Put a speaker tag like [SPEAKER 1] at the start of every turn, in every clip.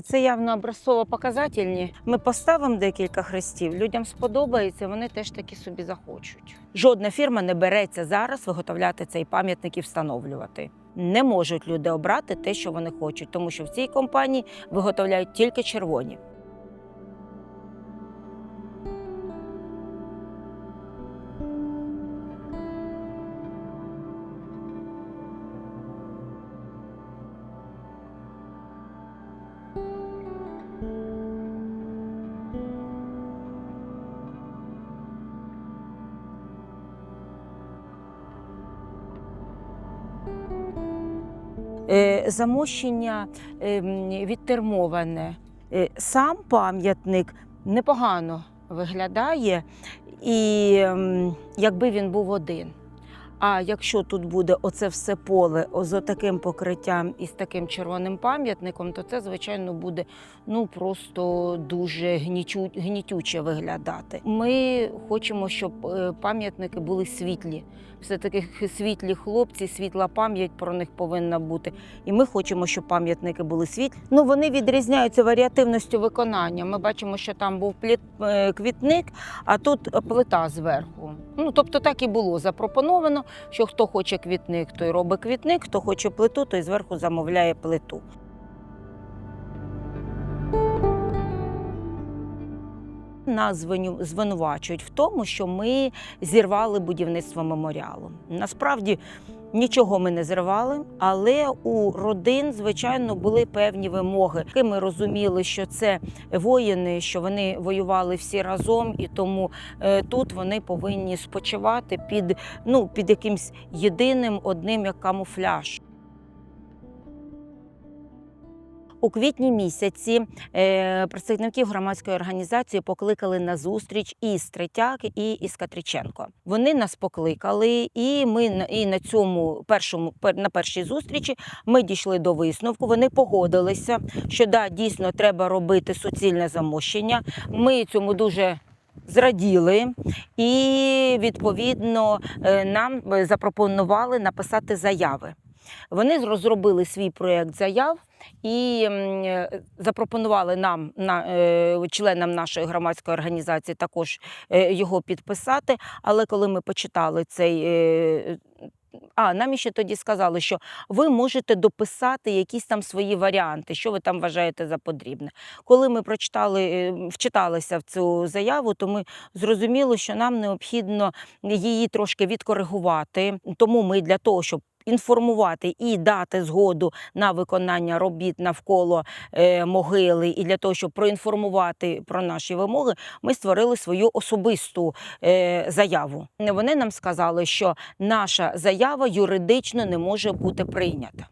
[SPEAKER 1] це явно образцово-показательні. Ми поставимо декілька хрестів, людям сподобається, вони теж таки собі захочуть. Жодна фірма не береться зараз виготовляти цей пам'ятник і встановлювати. Не можуть люди обрати те, що вони хочуть, тому що в цій компанії виготовляють тільки червоні. Замощення ем, відтермоване. Е, Сам пам'ятник непогано виглядає, і ем, якби він був один. А якщо тут буде оце все поле з таким покриттям і з таким червоним пам'ятником, то це, звичайно, буде ну просто дуже гнітю, гнітюче виглядати. Ми хочемо, щоб е, пам'ятники були світлі. Все-таки світлі хлопці, світла пам'ять про них повинна бути. І ми хочемо, щоб пам'ятники були світлі. Ну вони відрізняються варіативністю виконання. Ми бачимо, що там був пліт, е, квітник, а тут плита зверху. Ну тобто так і було запропоновано, що хто хоче квітник, той робить квітник, хто хоче плиту, той зверху замовляє плиту. Нас звинувачують в тому, що ми зірвали будівництво меморіалу. Насправді нічого ми не зривали, але у родин, звичайно, були певні вимоги. Ми розуміли, що це воїни, що вони воювали всі разом, і тому е, тут вони повинні спочивати під, ну, під якимсь єдиним одним як камуфляж. У квітні місяці е, представників громадської організації покликали на зустріч і Третяк, і із Катриченко. Вони нас покликали, і ми і на цьому першому на першій зустрічі ми дійшли до висновку. Вони погодилися, що да, дійсно треба робити суцільне замощення. Ми цьому дуже зраділи, і відповідно е, нам е, запропонували написати заяви. Вони розробили свій проєкт заяв і запропонували нам, е, членам нашої громадської організації, також е, його підписати. Але коли ми почитали цей. е, А, нам ще тоді сказали, що ви можете дописати якісь там свої варіанти, що ви там вважаєте за потрібне. Коли ми прочитали, вчиталися в цю заяву, то ми зрозуміли, що нам необхідно її трошки відкоригувати. Тому ми для того, щоб інформувати і дати згоду на виконання робіт навколо е, могили, і для того, щоб проінформувати про наші вимоги, ми створили свою особисту е, заяву. Вони нам сказали, що наша заява юридично не може бути прийнята.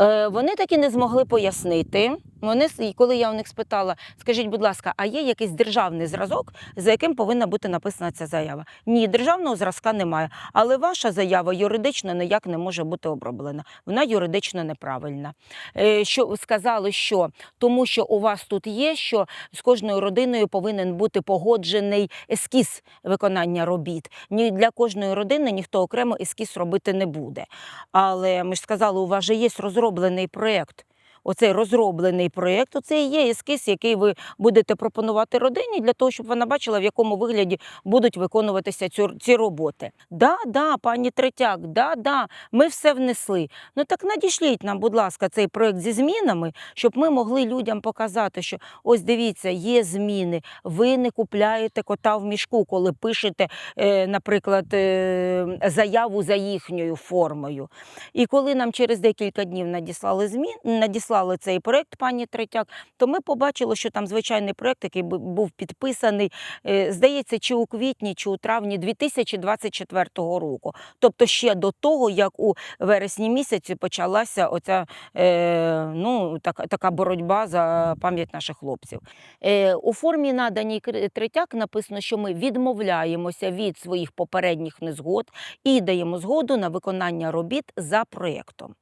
[SPEAKER 1] Е, Вони так і не змогли пояснити. Вони, коли я у них спитала, скажіть, будь ласка, а є якийсь державний зразок, за яким повинна бути написана ця заява? Ні, державного зразка немає. Але ваша заява юридично ніяк не може бути оброблена. Вона юридично неправильна. Е, Що сказали, що тому, що у вас тут є, що з кожною родиною повинен бути погоджений ескіз виконання робіт. Ні для кожної родини ніхто окремо ескіз робити не буде. Але ми ж сказали, у вас же є розроблений проєкт. Оцей розроблений проєкт, оце і є ескіз, який ви будете пропонувати родині для того, щоб вона бачила, в якому вигляді будуть виконуватися ці, роботи. Да, да, пані Третяк, да, да, ми все внесли. Ну так надішліть нам, будь ласка, цей проєкт зі змінами, щоб ми могли людям показати, що ось дивіться, є зміни. Ви не купляєте кота в мішку, коли пишете, е, наприклад, е, заяву за їхньою формою. І коли нам через декілька днів надіслали змін, надіслали цей проект пані Третяк, то ми побачили, що там звичайний проект, який був підписаний, е, здається, чи у квітні, чи у травні 2024 року. Тобто ще до того, як у вересні місяці почалася оця е, ну, така, така боротьба за пам'ять наших хлопців. Е, у формі наданій Третяк написано, що ми відмовляємося від своїх попередніх незгод і даємо згоду на виконання робіт за проєктом.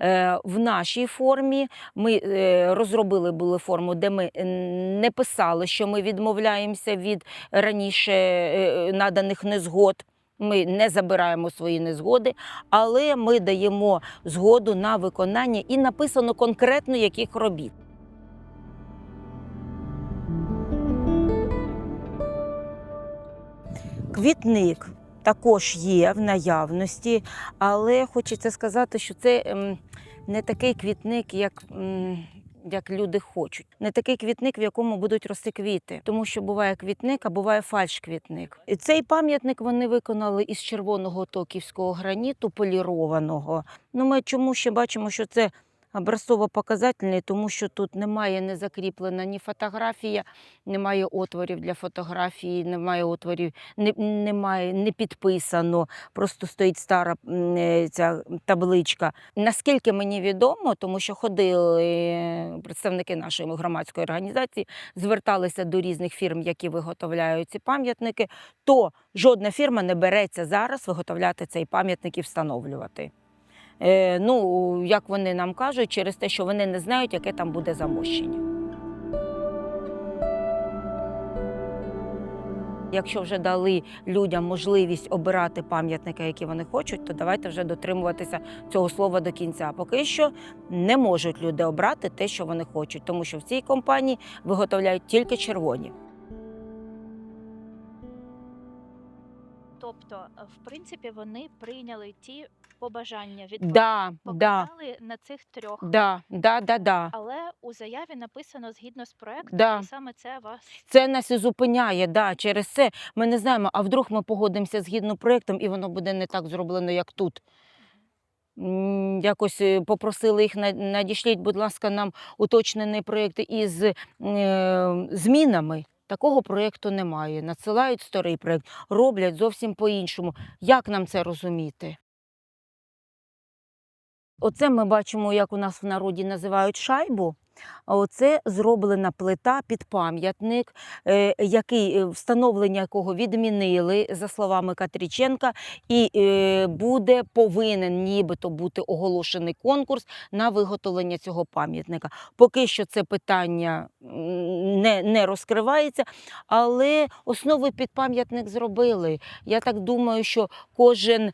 [SPEAKER 1] Е, в нашій формі ми е, розробили були форму, де ми не писали, що ми відмовляємося від раніше е, наданих незгод. Ми не забираємо свої незгоди, але ми даємо згоду на виконання і написано конкретно яких робіт. Квітник також є в наявності, але хочеться сказати, що це ем, не такий квітник, як. Як люди хочуть, не такий квітник, в якому будуть рости квіти, тому що буває квітник, а буває фальш-квітник. І цей пам'ятник вони виконали із червоного токівського граніту, полірованого. Ну, ми чому ще бачимо, що це образцово-показательний, тому що тут немає не закріплена ні фотографія, немає отворів для фотографії, немає отворів, не, немає, не підписано, просто стоїть стара е, ця табличка. Наскільки мені відомо, тому що ходили представники нашої громадської організації, зверталися до різних фірм, які виготовляють ці пам'ятники, то жодна фірма не береться зараз виготовляти цей пам'ятник і встановлювати. Е, ну, як вони нам кажуть, через те, що вони не знають, яке там буде замощення. Якщо вже дали людям можливість обирати пам'ятники, які вони хочуть, то давайте вже дотримуватися цього слова до кінця. Поки що не можуть люди обрати те, що вони хочуть, тому що в цій компанії виготовляють тільки червоні.
[SPEAKER 2] Тобто, е, в принципі, вони прийняли ті побажання від
[SPEAKER 1] Да, да,
[SPEAKER 2] показали на цих трьох.
[SPEAKER 1] да, да, да, да.
[SPEAKER 2] Але у заяві написано згідно з проектом,
[SPEAKER 1] Да.
[SPEAKER 2] і саме це вас
[SPEAKER 1] Це нас і зупиняє. Да. Через це ми не знаємо, а вдруг ми погодимося згідно проєктом, і воно буде не так зроблено, як тут. М, Якось е, попросили їх на- надішліть, будь ласка, нам уточнений проєкт із е, змінами. Такого проєкту немає. Надсилають старий проєкт, роблять зовсім по-іншому. Як нам це розуміти? Оце ми бачимо, як у нас в народі називають шайбу. Оце зроблена плита під пам'ятник, е, який е, встановлення якого відмінили за словами Катріченка, і е, буде повинен нібито бути оголошений конкурс на виготовлення цього пам'ятника. Поки що це питання не, не розкривається, але основи під пам'ятник зробили. Я так думаю, що кожен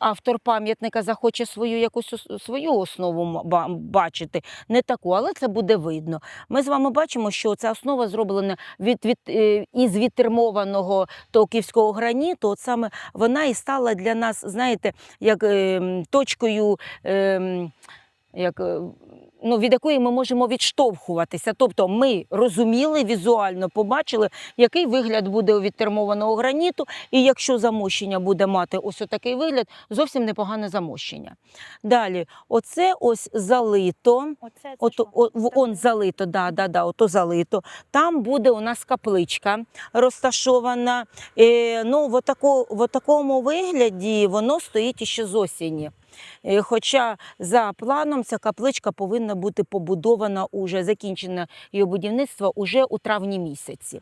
[SPEAKER 1] автор пам'ятника захоче свою якусь свою основу бачити, не таку, але це буде видно. Ми з вами бачимо, що ця основа зроблена від, від, е, із відтермованого токівського граніту. От саме вона і стала для нас, знаєте, як е, точкою. е, Як, ну, від якої ми можемо відштовхуватися. Тобто ми розуміли, візуально побачили, який вигляд буде у відтермованого граніту, і якщо замощення буде мати ось такий вигляд, зовсім непогане замощення. Далі, оце ось залито.
[SPEAKER 2] оце це
[SPEAKER 1] От,
[SPEAKER 2] що?
[SPEAKER 1] о, он залито, да, да, да, ото залито. Там буде у нас капличка розташована. Е, ну, в, отако, в такому вигляді воно стоїть іще з осені. Е, Хоча за планом ця капличка повинна бути побудована уже, закінчена її будівництво уже у травні місяці.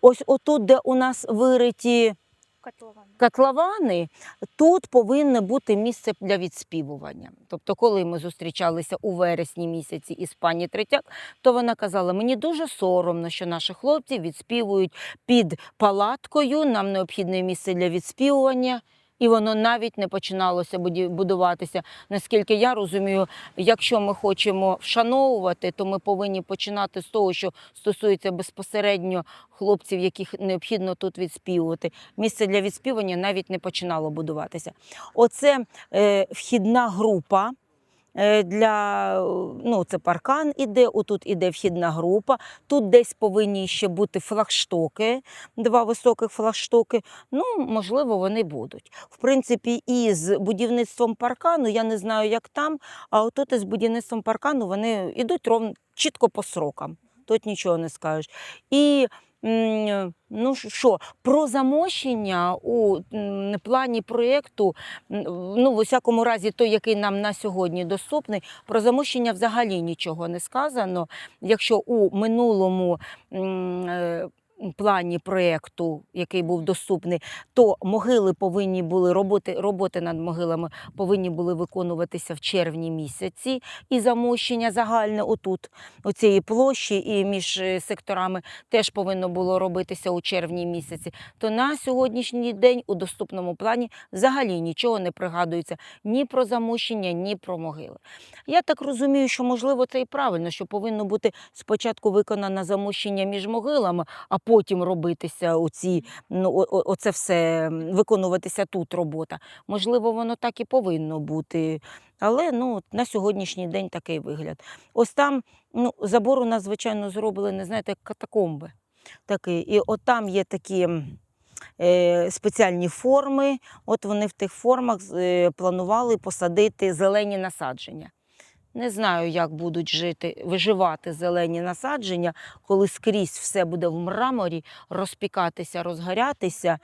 [SPEAKER 1] Ось отут, де у нас вириті
[SPEAKER 2] Котлована.
[SPEAKER 1] котловани, тут повинно бути місце для відспівування. Тобто, коли ми зустрічалися у вересні місяці із пані Третяк, то вона казала: мені дуже соромно, що наші хлопці відспівують під палаткою. Нам необхідне місце для відспівування. І воно навіть не починалося будуватися. Наскільки я розумію, якщо ми хочемо вшановувати, то ми повинні починати з того, що стосується безпосередньо хлопців, яких необхідно тут відспівувати. Місце для відспівання навіть не починало будуватися. Оце е, вхідна група. Е, Для ну, це паркан іде, отут іде вхідна група. Тут десь повинні ще бути флагштоки, два високих флагштоки. Ну, можливо, вони будуть. В принципі, і з будівництвом паркану, я не знаю, як там, а отут із будівництвом паркану вони йдуть ровно чітко по срокам. Тут нічого не скажеш. І ну що, про замощення у плані проєкту, ну, в усякому разі, той, який нам на сьогодні доступний, про замощення взагалі нічого не сказано. Якщо у минулому е, плані проєкту, який був доступний, то могили повинні були роботи, роботи над могилами повинні були виконуватися в червні місяці, і замощення загальне отут, у цієї площі і між е, секторами теж повинно було робитися у червні місяці. То на сьогоднішній день у доступному плані взагалі нічого не пригадується ні про замощення, ні про могили. Я так розумію, що можливо це і правильно, що повинно бути спочатку виконане замощення між могилами, а потім робитися оці, ну, оце все виконуватися тут робота. Можливо, воно так і повинно бути. Але ну, на сьогоднішній день такий вигляд. Ось там ну, забор нас, звичайно, зроблений, знаєте, як катакомби. Такий. І от там є такі е, спеціальні форми. От вони в тих формах е, планували посадити зелені насадження. Не знаю, як будуть жити, виживати зелені насадження, коли скрізь все буде в мраморі, розпікатися, розгорятися.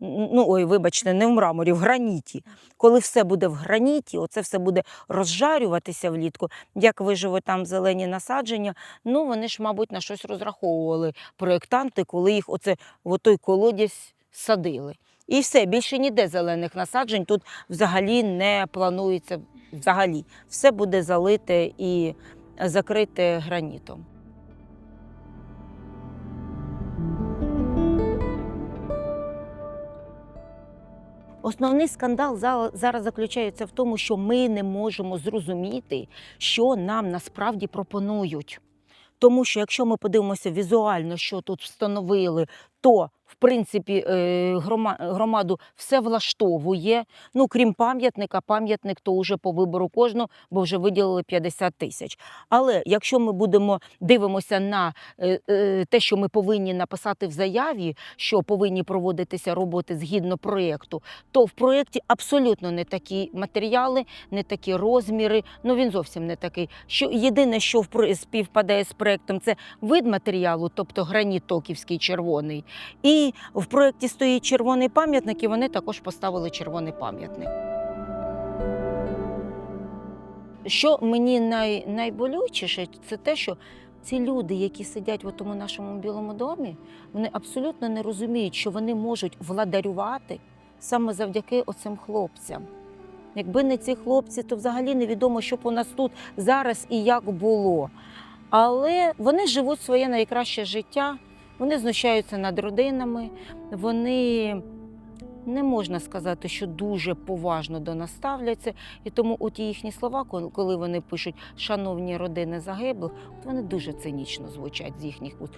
[SPEAKER 1] Ну, ой, вибачте, не в мраморі, в граніті. Коли все буде в граніті, оце все буде розжарюватися влітку. Як виживуть там зелені насадження, ну вони ж, мабуть, на щось розраховували проєктанти, коли їх оце в той колодязь садили. І все, більше ніде зелених насаджень тут взагалі не планується. Взагалі, все буде залите і закрите гранітом. Основний скандал зараз заключається в тому, що ми не можемо зрозуміти, що нам насправді пропонують. Тому що якщо ми подивимося візуально, що тут встановили, то в принципі е, громаду все влаштовує. Ну крім пам'ятника, пам'ятник то вже по вибору кожного, бо вже виділили 50 тисяч. Але якщо ми будемо дивимося на е, е, те, що ми повинні написати в заяві, що повинні проводитися роботи згідно проєкту, то в проєкті абсолютно не такі матеріали, не такі розміри. Ну він зовсім не такий. Що єдине, що співпадає з проєктом, це вид матеріалу, тобто граніт токівський червоний. І в проєкті стоїть червоний пам'ятник, і вони також поставили червоний пам'ятник. Що мені най, найболючіше, це те, що ці люди, які сидять в тому нашому білому домі, вони абсолютно не розуміють, що вони можуть владарювати саме завдяки оцим хлопцям. Якби не ці хлопці, то взагалі невідомо, що б у нас тут зараз і як було. Але вони живуть своє найкраще життя, вони знущаються над родинами, вони не можна сказати, що дуже поважно до нас ставляться. І тому от їхні слова, коли вони пишуть шановні родини загиблих, вони дуже цинічно звучать з їхніх уст.